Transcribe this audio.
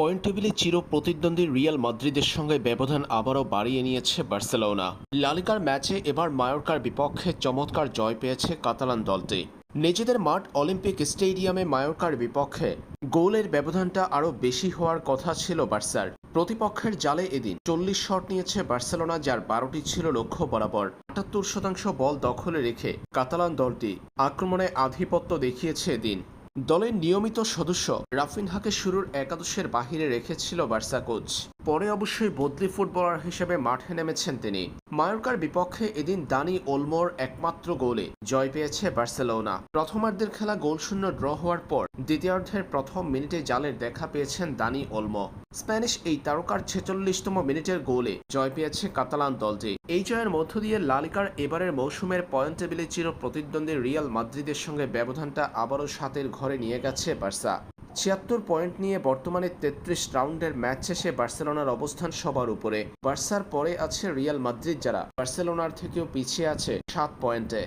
Point টেবিলে চির প্রতিদ্বন্দ্বী রিয়াল মাদ্রিদের সঙ্গে ব্যবধান আবারও বাড়িয়ে নিয়েছে বার্সেলোনা। লালিকার ম্যাচে এবার মায়োরকার বিপক্ষে চমৎকার জয় পেয়েছে কাতালান দলটি। নিজেদের মাঠ অলিম্পিক স্টেডিয়ামে মায়োরকার বিপক্ষে গোলের ব্যবধানটা আরও বেশি হওয়ার কথা ছিল বার্সার। প্রতিপক্ষের জালে এদিন চল্লিশ শট নিয়েছে বার্সেলোনা, যার বারোটি ছিল লক্ষ্য বরাবর। আটাত্তর শতাংশ বল দখলে রেখে কাতালান দলটি আক্রমণে আধিপত্য দেখিয়েছে এদিন। দলের নিয়মিত সদস্য রাফিনহাকে শুরুর একাদশের বাহিরে রেখেছিল বার্সা কোচ। পরে অবশ্যই বদলি ফুটবলার হিসেবে মাঠে নেমেছেন তিনি। মায়োরকার বিপক্ষে এদিন দানি ওলমোর একমাত্র গোলে জয় পেয়েছে বার্সেলোনা। প্রথমার্ধের খেলা গোলশূন্য ড্র হওয়ার পর দ্বিতীয়ার্ধের প্রথম মিনিটে জালের দেখা পেয়েছেন দানি ওলমো। স্প্যানিশ এই তারকার ছেচল্লিশতম মিনিটের গোলে জয় পেয়েছে কাতালান দলটি। এই জয়ের মধ্য দিয়ে লালিকার এবারের মৌসুমের পয়েন্ট টেবিলে চির প্রতিদ্বন্দ্বী রিয়াল মাদ্রিদের সঙ্গে ব্যবধানটা আবারও সাতের ঘরে নিয়ে গেছে বার্সা। ছিয়াত্তর পয়েন্ট নিয়ে বর্তমানে তেত্রিশ রাউন্ডের ম্যাচ শেষে বার্সেলোনার অবস্থান সবার উপরে। বার্সার পরে আছে রিয়াল মাদ্রিদ যারা বার্সেলোনার থেকেও পিছিয়ে আছে সাত পয়েন্টে।